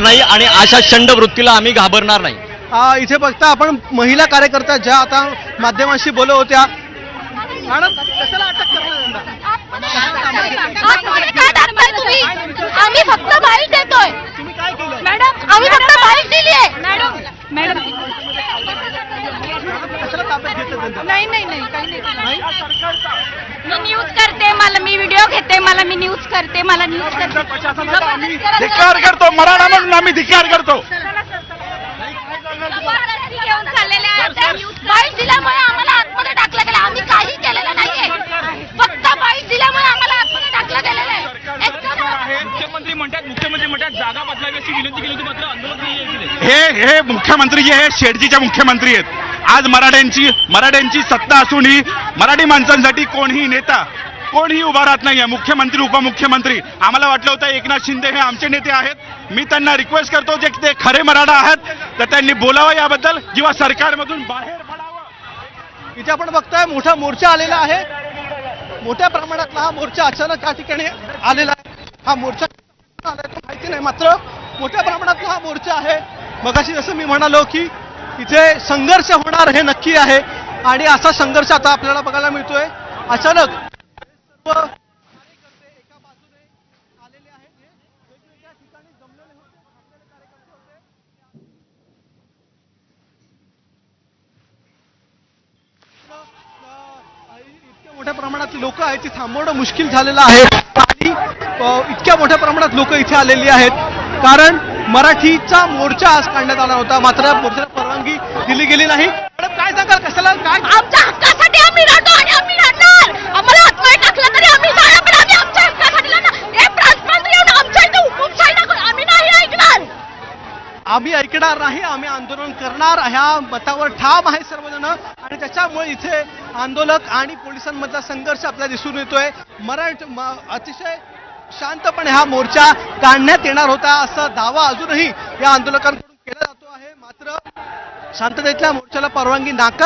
नाही आणि अशा शंड वृत्तीला आम्ही घाबरणार नाही. आ, इथे बघता आपण महिला कार्यकर्त्या ज्या आता माध्यमांशी बोलत होत्या. मॅडम कशाला अटक करताय यंदा? आतमध्ये काय टाकताय तुम्ही आम्ही फक्त बाईट देतोय. तुम्ही काय केलं मॅडम आम्ही फक्त बाईट दिली आहे मॅडम मॅडम कशाला ताब्यात घेतलं त्यांना? नाही नाही नाही काही नाही मी न्यूज करते मला मी व्हिडिओ घेते मला मी न्यूज करते मला न्यूज करते. धिक्कार करतो मराठा म्हणून आम्ही धिक्कार करतो. घेऊन चाललेले आहेत. बाईट दिल्यामुळे आम्हाला आतमध्ये टाकलं गेलं. आम्ही काही केलेलं नाहीये. फक्त बाईट दिल्यामुळे आम्हाला आतमध्ये टाकलं गेलेलं आहे. मुख्यमंत्री म्हणतात मुख्यमंत्री म्हणतात जागा बदलावी अशी विनंती केली होती मात्र हे हे मुख्यमंत्री जे हे शेडजीचे मुख्यमंत्री आहेत. आज मराठ्यांची मराठ्यांची सत्ता असूनही मराठी माणसांसाठी कोणीही नेता कोणीही उभा राहत नाहीये. मुख्यमंत्री उपमुख्यमंत्री. आम्हाला वाटलं होतं एकनाथ शिंदे हे आमचे नेते आहेत. मी त्यांना रिक्वेस्ट करतो जे ते खरे मराठा आहेत तर त्यांनी बोलावं याबद्दल किंवा सरकारमधून बाहेर पडावं. इथे आपण बघतोय मोठा मोर्चा आलेला आहे. मोठ्या प्रमाणातला हा मोर्चा अचानक या ठिकाणी आलेला आहे. हा मोर्चा कसा आलाय माहिती नाही. मात्र मोठ्या प्रमाणातला हा मोर्चा आहे. मगाशी जसं मी म्हणालो की इथे संघर्ष होणार हे नक्की आहे. आणि असा संघर्ष आता आपल्याला बघायला मिळतोय. अचानक सर्व इतक्या मोठ्या प्रमाणात लोक आहेत ती थांबवणं मुश्किल झालेलं आहे. आणि इतक्या मोठ्या प्रमाणात लोक इथे आलेली आहेत. कारण मराठीचा मोर्चा आज काढण्यात आला होता. मात्र या मोर्चाला परवानगी दिली गेली नाही. मॅडम काय सांगाल? कशाला? काय? आमच्या हक्कासाठी आम्ही लढतो आणि आम्ही लढणार. आम्हाला आतमध्ये टाकलं तरी आम्ही जाणार पण आम्ही आमच्या हक्कासाठी लढणार. हे प्रांतमंत्री येऊन आमच्या इथे हुकुमशाही टाकून आम्ही नाही ऐकणार. आम्ही ऐकणार नाही आम्ही आंदोलन करणार. ह्या मतावर ठाम आहे सर्वजण. आणि त्याच्यामुळे इथे आंदोलक आणि पोलिसांमधला संघर्ष आपल्याला दिसून येतोय. मराठ अतिशय शांतपणे हा मोर्चा काढण्यात येणार होता असा दावा अजूनही या आंदोलकांकडून केला जातो आहे. मात्र शांततेतल्या मोर्चाला परवानगी नाकार